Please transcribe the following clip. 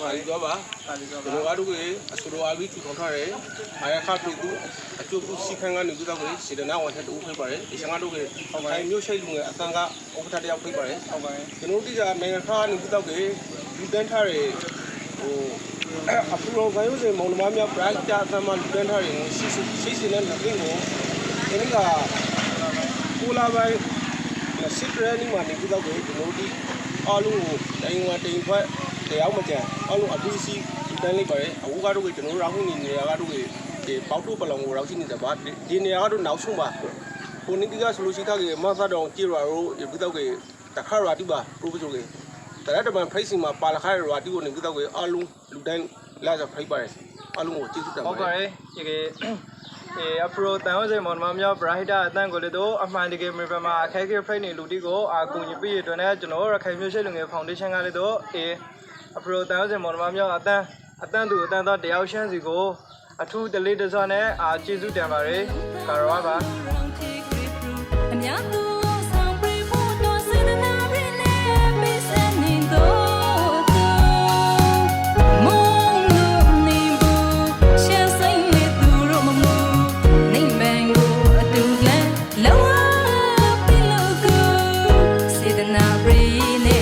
ပါလီတော့ပါပါလီတော့ကျွန်တော်တို့ကအဆိုတော်အားပြီးထူထောင်ထားတယ်အားရခပြည်သူအကျိုးပြုစီခန်းကနေပြီးတော့စေတနာဝန်ထမ်းတူဖိတ်ပါတယ်ဒီဆောင်ကတော့ခိုင်မျိုးရှိလူငယ်အတန်းကဥက္ကဋ္ဌတယောက်ဖိတ်ပါတယ်ဟုတ်ပါတယ်ကျွန်တော်တို့ကနိုင်ငံခါနေပြီးတော့လူတန်းထားတယ်ဟိုအပူရောဘိုင်းဦးစင်မောင်နှမများ bright တာအမှလူတန်းထားတယ်ရှိရှိရှိနေတဲ့လူတွေကိုဒီနေ့ကကိုလာပိုင်းစစ်ရနီမှာနေပြီးတော့ကျွန်တော်တို့အားလုံးကိုတိုင်းဝတိန်ဖွဲ့ တရားမကြံအားလုံးအတူစီတန်းလိုက်ပါတယ်အခုကတော့ကျွန်တော်တို့ရောက်နေနေရကတော့ဒီပေါတုပလောင်ကိုရောက်ရှိနေတဲ့ပါဒီနေရာကတော့နောက်ဆုံးပါကိုနိတိကဆိုလို့ရှိထားကြမသတော်ကြည်ရာတို့ပြီးတော့တခါရာတိပါပရိုဖက်ဆာကတရက်တမန်ဖိတ်စီမှာပါလာခိုင်ရာတိကိုနေပြီးတော့အားလုံးလူတိုင်းလာကြဖိတ်ပါတယ်အားလုံးကိုကျေးဇူးတင်ဟုတ်ပါပါတယ်တယ်ဒီကေအဲအပရိုတန်ဝစေမောင်မမြောက်ဘရိုက်တာအတန်းကိုလေတော့အမှန်တကယ်မြေပမှာအခက်အခဲဖိတ်နေလူတီကိုအာကူညီပေးရတဲ့နဲ့ကျွန်တော်ရခိုင်မျိုးရှိလူငယ်ဖောင်ဒေးရှင်းကလေတော့အေ အဖရိုတန်ဦးစင်မော်ဓမမြောက်အတန်းအတန်းသူအတန်းသောတယောက်ရှမ်းစီကို အထူးတလေးတစွာနဲ့အာကျေးဇူးတင်ပါတယ်ကာရဝါပါအများသူနာရီနေ